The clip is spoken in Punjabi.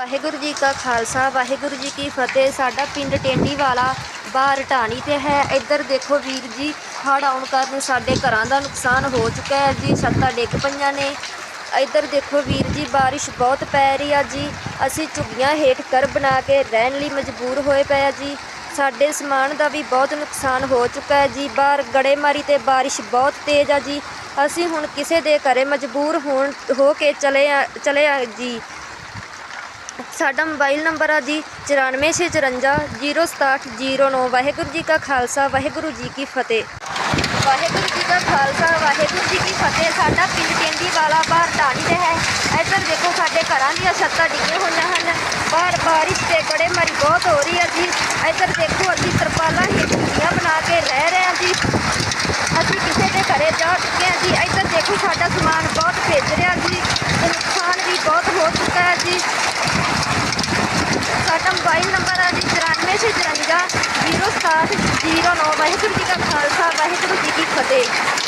ਵਾਹਿਗੁਰੂ ਜੀ ਕਾ ਖਾਲਸਾ, ਵਾਹਿਗੁਰੂ ਜੀ ਕੀ ਫਤਿਹ। ਸਾਡਾ ਪਿੰਡ ਟੇਂਡੀ ਵਾਲਾ ਬਾਹਰ ਢਾਣੀ ਤੇ ਹੈ। ਇੱਧਰ ਦੇਖੋ ਵੀਰ ਜੀ, ਹੜ੍ਹ ਆਉਣ ਕਾਰਨ ਸਾਡੇ ਘਰਾਂ ਦਾ ਨੁਕਸਾਨ ਹੋ ਚੁੱਕਾ ਹੈ ਜੀ, ਛੱਤਾਂ ਡਿੱਗ ਪਈਆਂ ਨੇ। ਇੱਧਰ ਦੇਖੋ ਵੀਰ ਜੀ, ਬਾਰਿਸ਼ ਬਹੁਤ ਪੈ ਰਹੀ ਆ ਜੀ। ਅਸੀਂ ਝੁੱਗੀਆਂ ਹੇਠ ਘਰ ਬਣਾ ਕੇ ਰਹਿਣ ਲਈ ਮਜਬੂਰ ਹੋਏ ਪਏ ਆ ਜੀ। ਸਾਡੇ ਸਮਾਨ ਦਾ ਵੀ ਬਹੁਤ ਨੁਕਸਾਨ ਹੋ ਚੁੱਕਾ ਹੈ ਜੀ। ਬਾਹਰ ਗੜੇਮਾਰੀ ਤੇ ਬਾਰਿਸ਼ ਬਹੁਤ ਤੇਜ਼ ਆ ਜੀ। ਅਸੀਂ ਹੁਣ ਕਿਸੇ ਦੇ ਘਰੇ ਮਜਬੂਰ ਹੋਣ, ਹੋ ਕੇ ਚਲੇ ਆ ਚਲੇ ਆ ਜੀ। ਸਾਡਾ ਮੋਬਾਈਲ ਨੰਬਰ ਆ ਜੀ 9465406709 ਵਾਹਿਗੁਰੂ ਜੀ ਕਾ ਖਾਲਸਾ, ਵਾਹਿਗੁਰੂ ਜੀ ਕੀ ਫਤਿਹ। ਵਾਹਿਗੁਰੂ ਜੀ ਕਾ ਖਾਲਸਾ, ਵਾਹਿਗੁਰੂ ਜੀ ਕੀ ਫਤਿਹ। ਸਾਡਾ ਪਿੰਡ ਕੇਂਦੀ ਵਾਲਾ ਬਾਹਰ ਢਾਣੀ ਤੇ ਹੈ। ਇੱਧਰ ਦੇਖੋ ਸਾਡੇ ਘਰਾਂ ਦੀਆਂ ਛੱਤਾਂ ਡਿੱਗੀਆਂ ਹੋਈਆਂ ਹਨ। ਬਾਹਰ ਬਾਰਿਸ਼ ਤੇ ਗੜੇਮਾਰੀ ਬਹੁਤ ਹੋ ਰਹੀ ਹੈ ਜੀ। ਇੱਧਰ ਦੇਖੋ ਅਸੀਂ ਤਰਪਾਲਾਂ ਹੀ ਝੁੱਗੀਆਂ ਬਣਾ ਕੇ ਰਹਿ ਰਹੇ ਹਾਂ ਜੀ ਅਸੀਂ ਕਿਸੇ ਦੇ ਘਰੇ ਜਾ ਚੁੱਕੇ ਹਾਂ ਜੀ ਇੱਧਰ ਦੇਖੋ ਸਾਡਾ ਸਮਾਨ ਬਹੁਤ ਭੇਜ ਰਿਹਾ ਜੀ ਤੇ ਨੁਕਸਾਨ ਵੀ ਬਹੁਤ ਹੋ ਚੁੱਕਾ ਹੈ ਜੀ ਸਾਡਾ ਮੋਬਾਈਲ ਨੰਬਰ ਹੈ ਜੀ 9454 06709 ਵਾਹਿਗੁਰੂ ਜੀ ਕਾ ਖਾਲਸਾ ਵਾਹਿਗੁਰੂ ਜੀ ਕੀ ਫਤਿਹ।